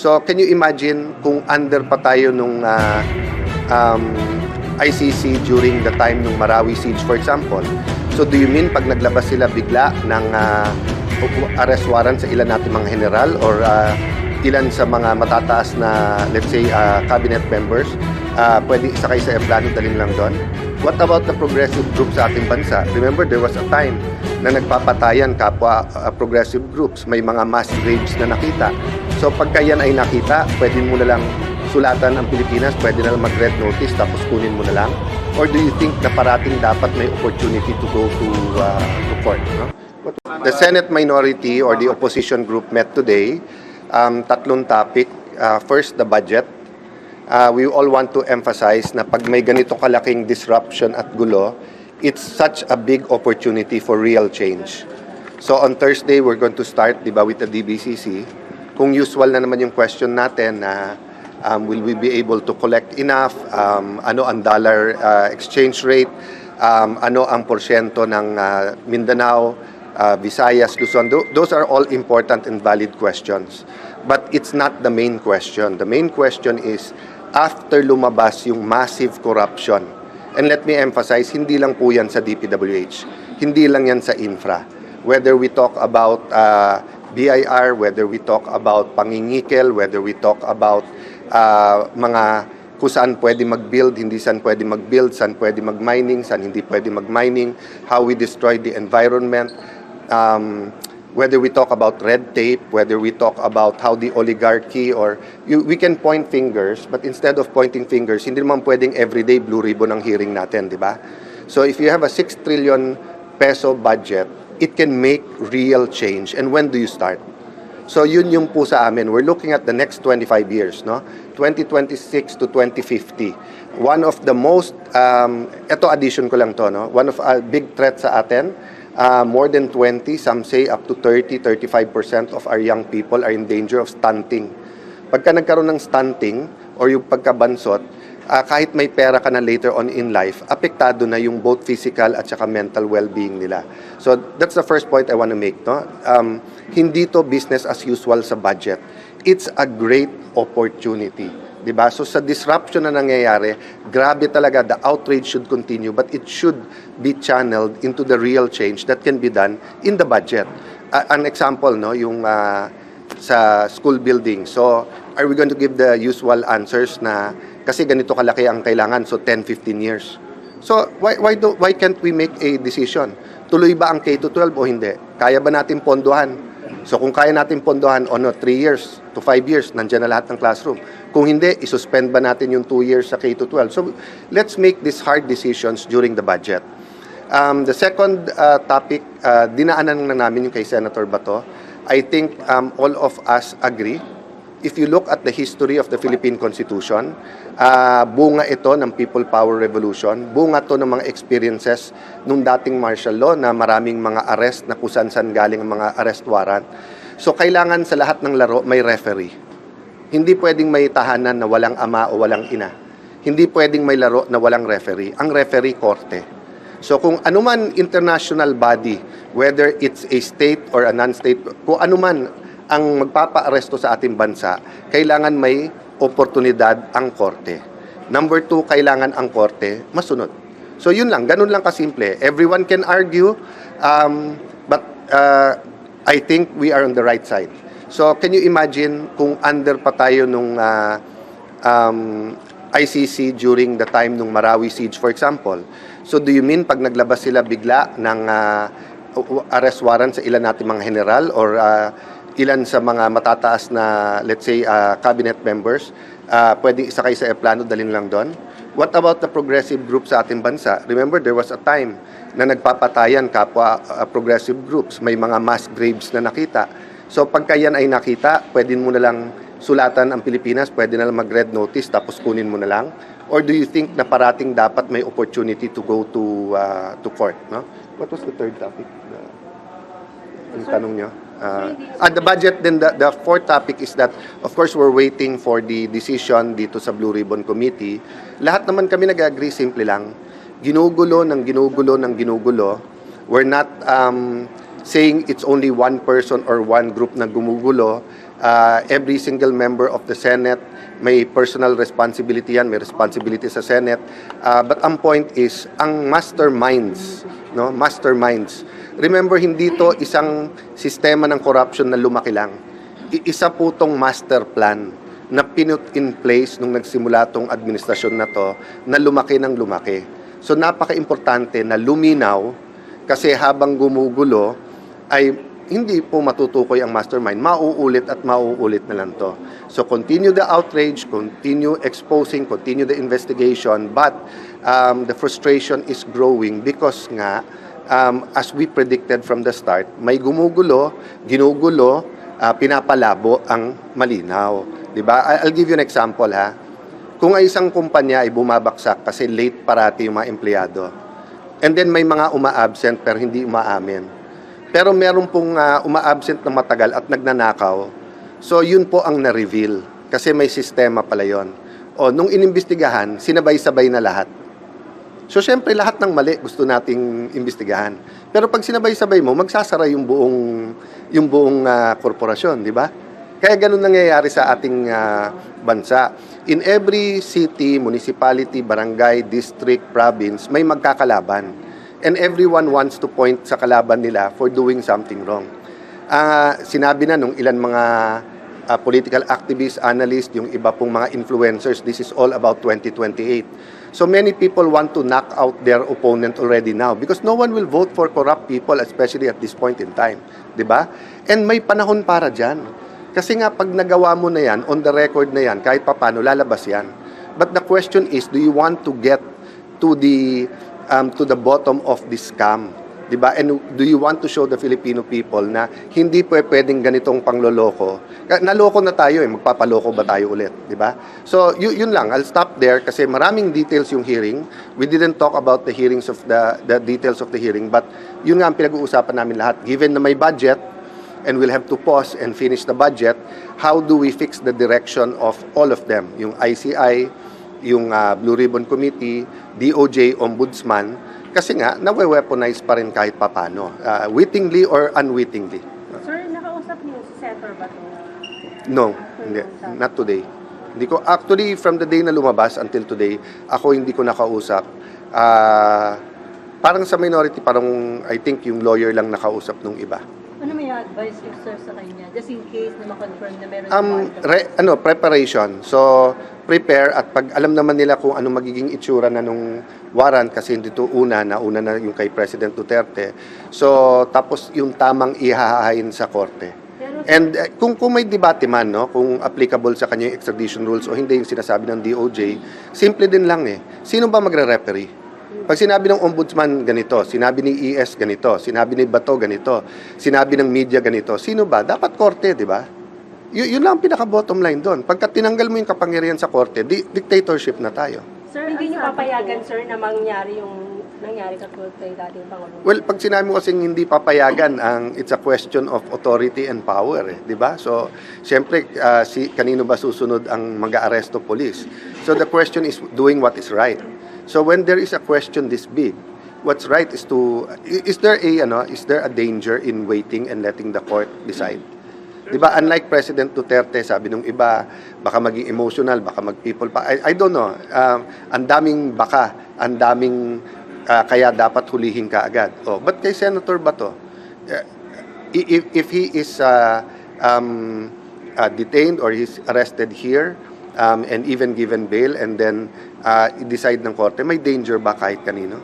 So can you imagine kung under pa tayo nung ah, um, ICC during the time nung Marawi siege for example? So do you mean pag naglabas sila bigla ng ah, arrest warrant sa ilan natin mga general or ah, ilan sa mga matataas na let's say ah, cabinet members uh, pwede isakay sa aeroplano dalhin lang doon? What about the progressive group sa ating bansa? Remember, there was a time na nagpapatayan kapwa uh, progressive groups. May mga mass graves na nakita. So pagka yan ay nakita, pwede mo na lang sulatan ang Pilipinas, pwede na lang mag-red notice tapos kunin mo na lang? Or do you think na parating dapat may opportunity to go to, uh, to court? No? The Senate minority or the opposition group met today. Um, tatlong topic. Uh, first, the budget. Uh, we all want to emphasize na pag may ganito kalaking disruption at gulo, it's such a big opportunity for real change. So on Thursday, we're going to start, di ba, with the DBCC. Kung usual na naman yung question natin na um, will we be able to collect enough, um, ano ang dollar uh, exchange rate, um, ano ang porsyento ng uh, Mindanao, uh, Visayas, Luzon. Tho- Those are all important and valid questions. But it's not the main question. The main question is, after lumabas yung massive corruption, and let me emphasize, hindi lang po yan sa DPWH, hindi lang yan sa infra. Whether we talk about uh, BIR, whether we talk about pangingikel, whether we talk about uh, mga kung saan pwede mag-build, hindi saan pwede mag-build, saan pwede mag-mining, saan hindi pwede mag-mining, how we destroy the environment, um, whether we talk about red tape, whether we talk about how the oligarchy or you, we can point fingers, but instead of pointing fingers, hindi naman pwedeng everyday blue ribbon ang hearing natin, di ba? So if you have a 6 trillion peso budget, it can make real change. And when do you start? So yun yung po sa amin. We're looking at the next 25 years, no? 2026 to 2050. One of the most, um, ito addition ko lang to, no? One of a big threat sa atin, uh, more than 20, some say up to 30, 35% of our young people are in danger of stunting. Pagka nagkaroon ng stunting or yung pagkabansot, ah, kahit may pera ka na later on in life, apektado na yung both physical at saka mental well-being nila. So that's the first point I want to make. No? Um, hindi to business as usual sa budget. It's a great opportunity. 'di ba? So sa disruption na nangyayari, grabe talaga the outrage should continue but it should be channeled into the real change that can be done in the budget. A- an example no, yung ah, sa school building. So, are we going to give the usual answers na kasi ganito kalaki ang kailangan, so 10, 15 years? So, why, why, do, why can't we make a decision? Tuloy ba ang K-12 o hindi? Kaya ba natin pondohan? So, kung kaya natin pondohan, o no, 3 years to 5 years, nandiyan na lahat ng classroom. Kung hindi, isuspend ba natin yung 2 years sa K-12? So, let's make these hard decisions during the budget. Um, the second uh, topic, uh, dinaanan na namin yung kay Senator Bato. I think um, all of us agree. If you look at the history of the Philippine Constitution, uh, bunga ito ng People Power Revolution, bunga to ng mga experiences nung dating martial law na maraming mga arrest na kusan-san galing ang mga arrest warrant. So kailangan sa lahat ng laro may referee. Hindi pwedeng may tahanan na walang ama o walang ina. Hindi pwedeng may laro na walang referee. Ang referee, korte. So kung anuman international body, whether it's a state or a non-state, kung anuman ang magpapa-aresto sa ating bansa, kailangan may oportunidad ang korte. Number two, kailangan ang korte masunod. So yun lang, ganun lang kasimple. Everyone can argue, um, but uh, I think we are on the right side. So can you imagine kung under pa tayo nung uh, um, ICC during the time nung Marawi siege for example. So do you mean pag naglabas sila bigla ng uh, arrest warrant sa ilan natin mga general or uh, ilan sa mga matataas na let's say uh, cabinet members uh, pwedeng isakay sa aeroplano dalhin lang doon? What about the progressive group sa ating bansa? Remember there was a time na nagpapatayan kapwa uh, progressive groups, may mga mass graves na nakita. So pagka yan ay nakita, pwede mo na lang sulatan ang Pilipinas, pwede na lang mag-red notice tapos kunin mo na lang? Or do you think na parating dapat may opportunity to go to uh, to court? No? What was the third topic? The, yung tanong nyo? Uh, at the budget, then the, the fourth topic is that, of course, we're waiting for the decision dito sa Blue Ribbon Committee. Lahat naman kami nag-agree, simple lang. Ginugulo ng ginugulo ng ginugulo. We're not um, saying it's only one person or one group na gumugulo. Uh, every single member of the Senate may personal responsibility yan, may responsibility sa Senate. Uh, but ang point is, ang masterminds, no? Masterminds. Remember, hindi to isang sistema ng corruption na lumaki lang. Isa po tong master plan na pinut in place nung nagsimula tong administrasyon na to na lumaki ng lumaki. So napaka-importante na luminaw kasi habang gumugulo ay hindi po matutukoy ang mastermind. Mauulit at mauulit na lang to. So continue the outrage, continue exposing, continue the investigation, but um, the frustration is growing because nga, um, as we predicted from the start, may gumugulo, ginugulo, ah, pinapalabo ang malinaw. Di ba? I- I'll give you an example ha. Kung ay isang kumpanya ay bumabaksak kasi late parati yung mga empleyado, and then may mga uma-absent pero hindi umaamin, pero meron pong ah, uma-absent na matagal at nagnanakaw. So yun po ang na-reveal kasi may sistema pala yon. O nung inimbestigahan, sinabay-sabay na lahat. So syempre lahat ng mali gusto nating imbestigahan. Pero pag sinabay-sabay mo, magsasara yung buong yung buong ah, korporasyon, di ba? Kaya ganun nangyayari sa ating ah, bansa. In every city, municipality, barangay, district, province, may magkakalaban. And everyone wants to point sa kalaban nila for doing something wrong. Ah, sinabi na nung ilan mga ah, political activists, analysts, yung iba pong mga influencers, this is all about 2028. So many people want to knock out their opponent already now because no one will vote for corrupt people, especially at this point in time. 'Di ba? And may panahon para dyan. Kasi nga, pag nagawa mo na yan, on the record na yan, kahit papano, lalabas yan. But the question is, do you want to get to the um, to the bottom of this scam? 'Di ba? And do you want to show the Filipino people na hindi po pwedeng ganitong pangloloko? Naloko na tayo eh, magpapaloko ba tayo ulit, 'di ba? So, yu- yun lang, I'll stop there kasi maraming details yung hearing. We didn't talk about the hearings of the the details of the hearing, but yun nga ang pinag-uusapan namin lahat. Given na may budget, and we'll have to pause and finish the budget, how do we fix the direction of all of them? Yung ICI, yung ah, Blue Ribbon Committee, DOJ, Ombudsman, kasi nga, nawe-weaponize pa rin kahit papano, ah, wittingly or unwittingly. Sir, nakausap niyo si Senator Bato. No, hindi, not today. Hindi ko, actually, from the day na lumabas until today, ako hindi ko nakausap. Ah, parang sa minority, parang I think yung lawyer lang nakausap nung iba. Advice niyo, sir, sa kanya? Just in case na ma-confirm na meron Um, re, ano, preparation. So, prepare at pag alam naman nila kung ano magiging itsura na nung warrant kasi hindi to una, na una na yung kay President Duterte. So, tapos yung tamang ihahain sa korte. And uh, kung, kung may debate man, no, kung applicable sa kanya yung extradition rules o hindi yung sinasabi ng DOJ, simple din lang eh. Sino ba magre-referee? Pag sinabi ng ombudsman ganito, sinabi ni ES ganito, sinabi ni Bato ganito, sinabi ng media ganito, sino ba? Dapat korte, di ba? Y- yun lang ang pinaka-bottom line doon. Pagka tinanggal mo yung kapangyarihan sa korte, di- dictatorship na tayo. sir, Hindi niyo papayagan, ko- sir, na mangyari yung nangyari katulad kay dating Pangulo. Well, pag sinabi mo kasing hindi papayagan, ang it's a question of authority and power, eh, 'di ba? So, siyempre ah, si kanino ba susunod ang mag-aaresto police? So the question is doing what is right. So when there is a question this big, what's right is to is there a ano, is there a danger in waiting and letting the court decide? 'Di ba? Unlike President Duterte, sabi nung iba, baka maging emotional, baka mag-people pa. I, I don't know. Um, ang daming baka, ang daming ah, kaya dapat hulihin ka agad. Oh, but kay Senator Bato, eh, if, if he is uh, um, uh, detained or he's arrested here um, and even given bail and then uh, decide ng korte, may danger ba kahit kanino?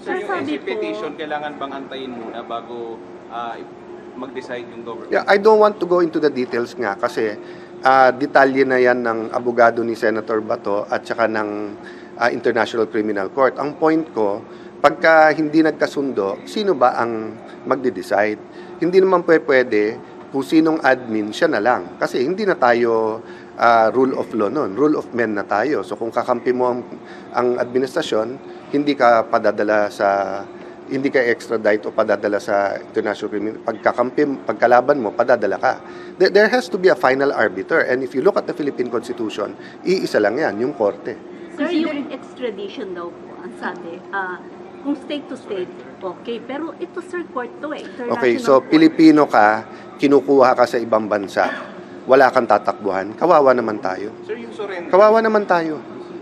So yung NC petition, kailangan bang antayin muna bago ah, mag-decide yung government? Yeah, I don't want to go into the details nga kasi ah, detalye na yan ng abogado ni Senator Bato at saka ng ah, International Criminal Court. Ang point ko, pagka hindi nagkasundo, sino ba ang magde-decide? Hindi naman pwe- pwede kung sinong admin, siya na lang. Kasi hindi na tayo ah, rule of law nun. Rule of men na tayo. So kung kakampi mo ang, ang administrasyon, hindi ka padadala sa hindi ka extradite o padadala sa international criminal pagkakampi pagkalaban mo padadala ka there, there has to be a final arbiter and if you look at the Philippine Constitution iisa lang yan yung korte Sir, yung extradition daw po, ang sabi, ah, kung state to state, okay. Pero ito, sir, court to eh. Okay so court. Pilipino ka kinukuha ka sa ibang bansa wala kang tatakbuhan, kawawa naman tayo. Sir, yung surrender. Kawawa naman tayo.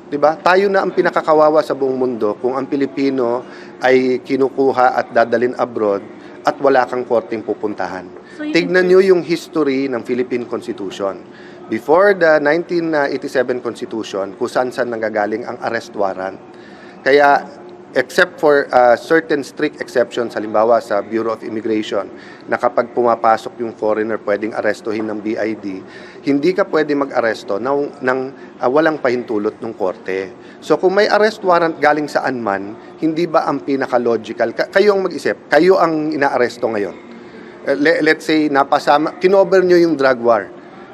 'Di ba? Tayo na ang pinakakawawa sa buong mundo kung ang Pilipino ay kinukuha at dadalin abroad at wala kang korteng pupuntahan. So, Tignan nyo yung history ng Philippine Constitution. Before the 1987 Constitution, kung saan-saan nanggagaling ang arrest warrant. Kaya, except for uh, certain strict exceptions, halimbawa sa Bureau of Immigration, na kapag pumapasok yung foreigner, pwedeng arestuhin ng BID, hindi ka pwede mag-aresto ng, ng uh, walang pahintulot ng korte. So kung may arrest warrant galing saan man, hindi ba ang pinaka-logical? Ka- kayo ang mag-isip, kayo ang inaaresto ngayon. Uh, le- let's say, napasama, kinover nyo yung drug war.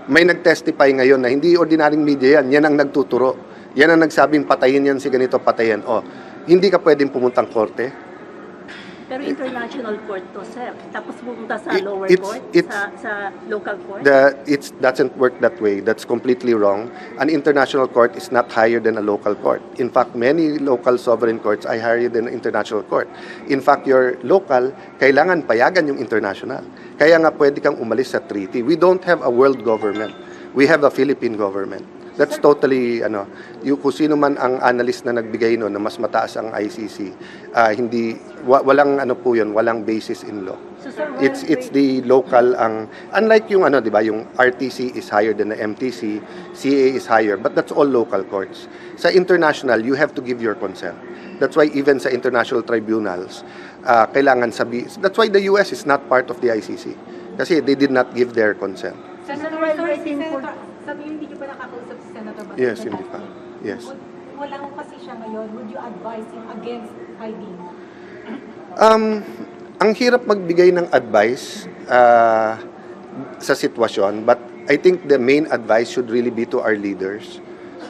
May nag-testify ngayon na hindi ordinaryong media yan, yan ang nagtuturo. Yan ang nagsabing patayin yan si ganito, patayin. Oh, hindi ka pwedeng pumuntang korte. Pero international court to, sir. Tapos pupunta sa It- lower it's- court, it's- sa, sa local court. The, it doesn't work that way. That's completely wrong. An international court is not higher than a local court. In fact, many local sovereign courts are higher than an international court. In fact, your local, kailangan payagan yung international. Kaya nga pwede kang umalis sa treaty. We don't have a world government. We have a Philippine government. That's totally, ano, yung kung sino man ang analyst na nagbigay no na mas mataas ang ICC, ah, hindi, wa- walang ano po yun, walang basis in law. So, sir, It's it's the local ang unlike yung ano 'di ba yung RTC is higher than the MTC, CA is higher but that's all local courts. Sa international you have to give your consent. That's why even sa international tribunals ah, kailangan sabi That's why the US is not part of the ICC kasi they did not give their consent. Senator, si waiting for- Senator, nakakausap si Senator Bato. Yes, hindi pa. Yes. Would- Wala ko kasi siya ngayon. Would you advise him against hiding? Um, ang hirap magbigay ng advice ah, sa sitwasyon, but I think the main advice should really be to our leaders,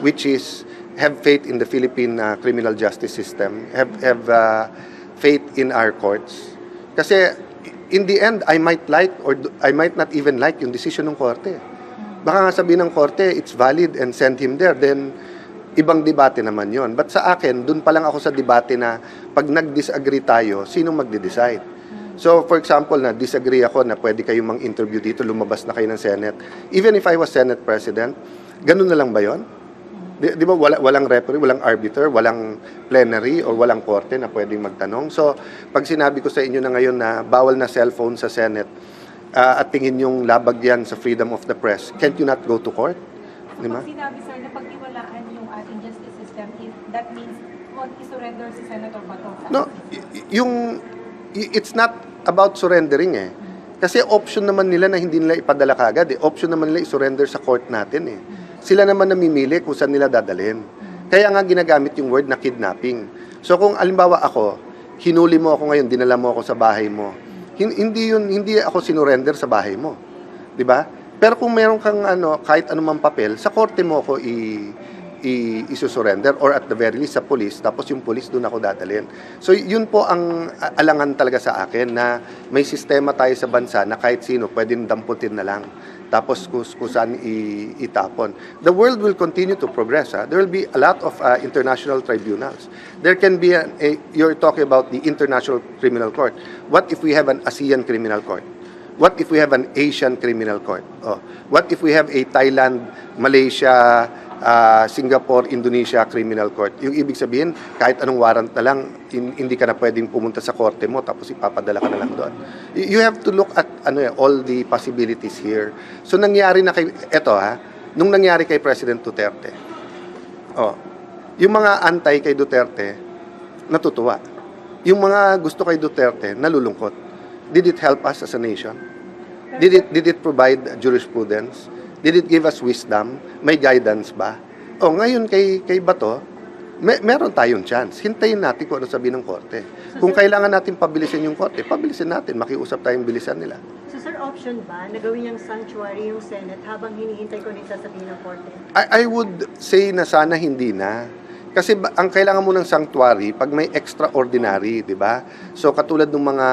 which is have faith in the Philippine ah, criminal justice system, have have ah, faith in our courts. Kasi in the end, I might like or I might not even like yung decision ng korte. Baka nga sabihin ng korte, it's valid and send him there, then ibang debate naman yon. But sa akin, dun pa lang ako sa debate na pag nag-disagree tayo, sino magde-decide? So, for example, na disagree ako na pwede kayong mang-interview dito, lumabas na kayo ng Senate. Even if I was Senate President, ganun na lang ba yon? Di, di ba wala, walang referee, walang arbiter, walang plenary or walang korte na pwedeng magtanong. So, pag sinabi ko sa inyo na ngayon na bawal na cellphone sa Senate ah, at tingin yung labag yan sa freedom of the press, can't you not go to court? Di ba? Sinabi sir na pagtiwalaan yung ating justice system, if that means wag i-surrender si Senator Bato No, yung it's not about surrendering eh. Kasi option naman nila na hindi nila ipadala kagad eh. Option naman nila i-surrender sa court natin eh. Sila naman namimili kung saan nila dadalhin. Kaya nga ginagamit yung word na kidnapping. So kung alimbawa ako, hinuli mo ako ngayon, dinala mo ako sa bahay mo. Hin- Hindi yun, hindi ako sinurrender sa bahay mo. 'Di ba? Pero kung meron kang ano, kahit anumang papel, sa korte mo ako i i isusurrender or at the very least sa police tapos yung police doon ako dadalhin. So yun po ang alangan talaga sa akin na may sistema tayo sa bansa na kahit sino pwedeng damputin na lang tapos kusan i- itapon. The world will continue to progress. Ha? There will be a lot of uh, international tribunals. There can be a, a you're talking about the International Criminal Court. What if we have an ASEAN Criminal Court? What if we have an Asian criminal court? Oh, what if we have a Thailand, Malaysia, ah, Singapore, Indonesia criminal court? Yung ibig sabihin, kahit anong warrant na lang, hin- hindi ka na pwedeng pumunta sa korte mo tapos ipapadala ka na lang doon. You have to look at ano eh, all the possibilities here. So nangyari na kay eto ha, nung nangyari kay President Duterte. Oh, yung mga antay kay Duterte natutuwa. Yung mga gusto kay Duterte nalulungkot. Did it help us as a nation? Did it did it provide jurisprudence? Did it give us wisdom? May guidance ba? O ngayon kay kay Bato, me, meron tayong chance. Hintayin natin kung ano sabihin ng korte. Kung kailangan natin pabilisin yung korte, pabilisin natin. Makiusap tayong bilisan nila. So, sir, option ba na gawin niyang sanctuary yung Senate habang hinihintay ko nito sabihin ng korte? I, I would say na sana hindi na. Kasi ba, ang kailangan mo ng sanctuary pag may extraordinary, 'di ba? So katulad ng mga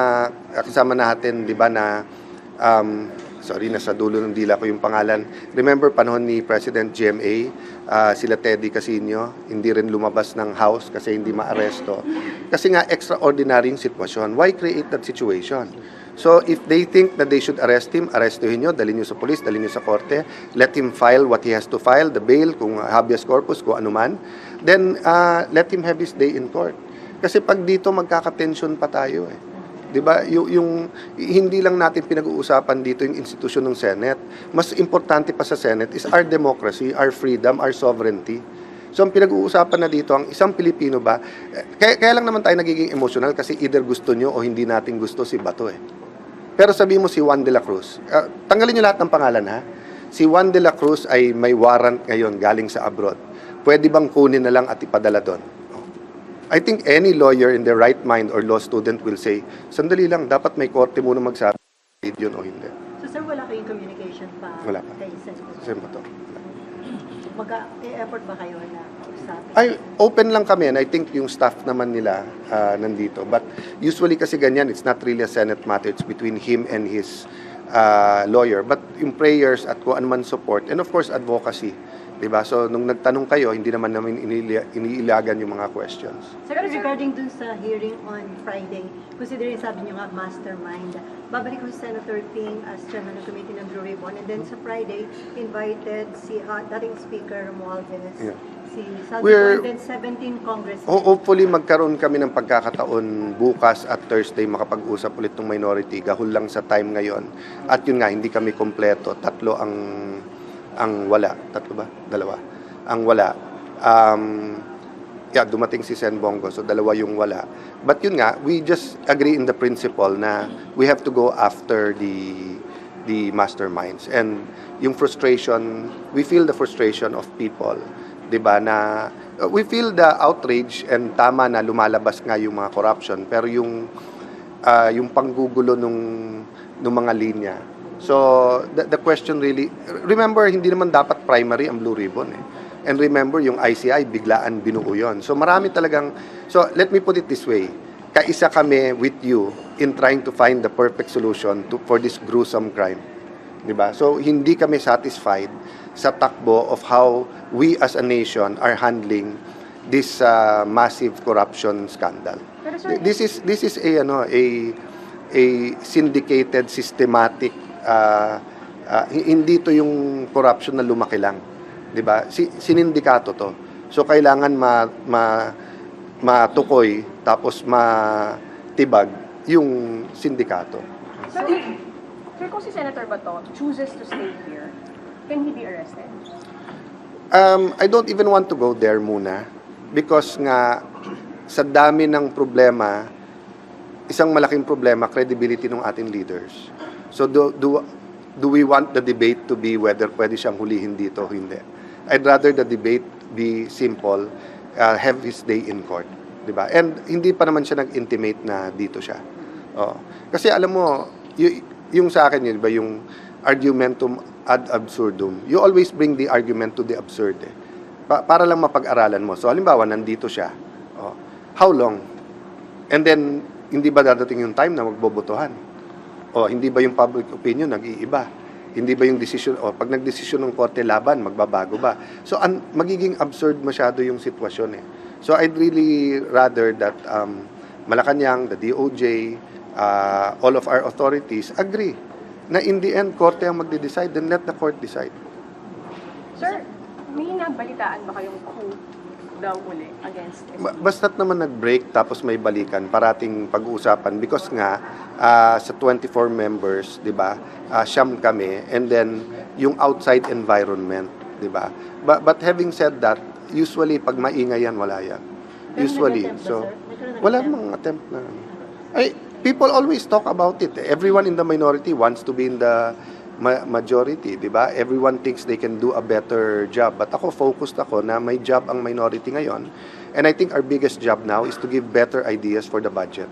kasama natin, 'di ba na um, sorry nasa dulo ng dila ko yung pangalan. Remember panahon ni President GMA, ah, sila Teddy Casino, hindi rin lumabas ng house kasi hindi maaresto. Kasi nga extraordinary yung sitwasyon. Why create that situation? So if they think that they should arrest him, arrestuhin nyo, dalhin nyo sa polis, dalhin nyo sa korte, let him file what he has to file, the bail, kung habeas corpus, kung anuman, then uh, let him have his day in court. Kasi pag dito magkakatensyon pa tayo eh. 'Di ba? Yung, yung hindi lang natin pinag-uusapan dito yung institusyon ng Senate. Mas importante pa sa Senate is our democracy, our freedom, our sovereignty. So ang pinag-uusapan na dito, ang isang Pilipino ba, eh, kaya, kaya lang naman tayo nagiging emotional kasi either gusto nyo o hindi natin gusto si Bato eh. Pero sabi mo si Juan de la Cruz, ah, tanggalin nyo lahat ng pangalan ha. Si Juan de la Cruz ay may warrant ngayon galing sa abroad. Pwede bang kunin na lang at ipadala doon? I think any lawyer in their right mind or law student will say, sandali lang, dapat may korte muna magsabi yun o hindi. So sir, wala kayong communication pa Wala pa. kay Bato. Mag-e-effort ba kayo na kausapin? Ay, open lang kami and I think yung staff naman nila ah, nandito. But usually kasi ganyan, it's not really a Senate matter. It's between him and his ah, lawyer. But yung prayers at kung ano man support and of course advocacy. Diba? So nung nagtanong kayo, hindi naman namin iniilagan yung mga questions. Sir, regarding dun sa hearing on Friday, considering sabi niyo nga mastermind, babalik ko si Senator Ping as chairman ng committee ng Blue Ribbon and then sa Friday, invited si uh, dating Speaker Romualdez, Yeah. si We're- and then 17 congressmen. Ho- Hopefully magkaroon kami ng pagkakataon bukas at Thursday makapag-usap ulit ng minority. Gahul lang sa time ngayon. At yun nga, hindi kami kompleto. Tatlo ang ang wala. Tatlo ba? Dalawa. Ang wala. Um, yeah, dumating si Sen Bongo, so dalawa yung wala. But yun nga, we just agree in the principle na we have to go after the the masterminds. And yung frustration, we feel the frustration of people, 'di ba na uh, we feel the outrage and tama na lumalabas nga yung mga corruption, pero yung ah, yung panggugulo nung nung mga linya. So the, the question really remember hindi naman dapat primary ang Blue Ribbon eh. And remember yung ICI biglaan binuo yon. So marami talagang so let me put it this way. Kaisa kami with you in trying to find the perfect solution to for this gruesome crime. 'Di ba? So hindi kami satisfied sa takbo of how we as a nation are handling this uh, massive corruption scandal. This is this is a ano a a syndicated systematic uh, uh, hi- hindi to yung corruption na lumaki lang, 'di ba? Si, sinindikato to. So kailangan ma, ma matukoy tapos matibag yung sindikato. sir, sir, kung si Senator Bato chooses to stay here, can he be arrested? Um, I don't even want to go there muna because nga sa dami ng problema, isang malaking problema, credibility ng ating leaders. So do, do, do we want the debate to be whether pwede siyang hulihin dito o hindi? I'd rather the debate be simple, uh, have his day in court. 'di ba? And hindi pa naman siya nag-intimate na dito siya. Oh. Kasi alam mo, y- yung sa akin yun, 'di ba, yung argumentum ad absurdum. You always bring the argument to the absurd eh. Pa- para lang mapag-aralan mo. So halimbawa nandito siya. Oh. How long? And then hindi ba dadating yung time na magbobotohan? O hindi ba yung public opinion nag-iiba? Hindi ba yung decision o pag nagdesisyon ng korte laban magbabago ba? So an, magiging absurd masyado yung sitwasyon eh. So I'd really rather that um, Malacanang, the DOJ, uh, all of our authorities agree na in the end korte ang magde-decide then let the court decide. Sir, may nabalitaan ba kayong coup daw uli against Ba- Basta't naman nag-break tapos may balikan, parating pag-uusapan because nga ah, sa 24 members, 'di ba? ah, siyam kami and then yung outside environment, 'di ba? But, but having said that, usually pag maingay yan wala yan. Pero Usually. nag-attempt ba, So sir? Nagkaroon ng wala attempt? mang attempt na. Ay, people always talk about it. Everyone in the minority wants to be in the ma- majority, 'di ba? Everyone thinks they can do a better job. But ako focused ako na may job ang minority ngayon. And I think our biggest job now is to give better ideas for the budget.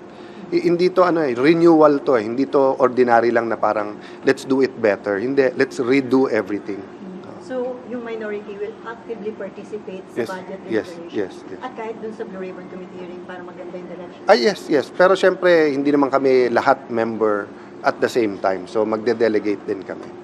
I- hindi to ano eh, renewal to eh. Hindi to ordinary lang na parang let's do it better. Hindi, let's redo everything. So, yung minority will actively participate sa Yes, budget yes, deliberation. yes, yes. At kahit dun sa Blue Ribbon Committee hearing para maganda yung direction. Ah, yes, yes. Pero syempre, hindi naman kami lahat member at the same time. So, magde-delegate din kami.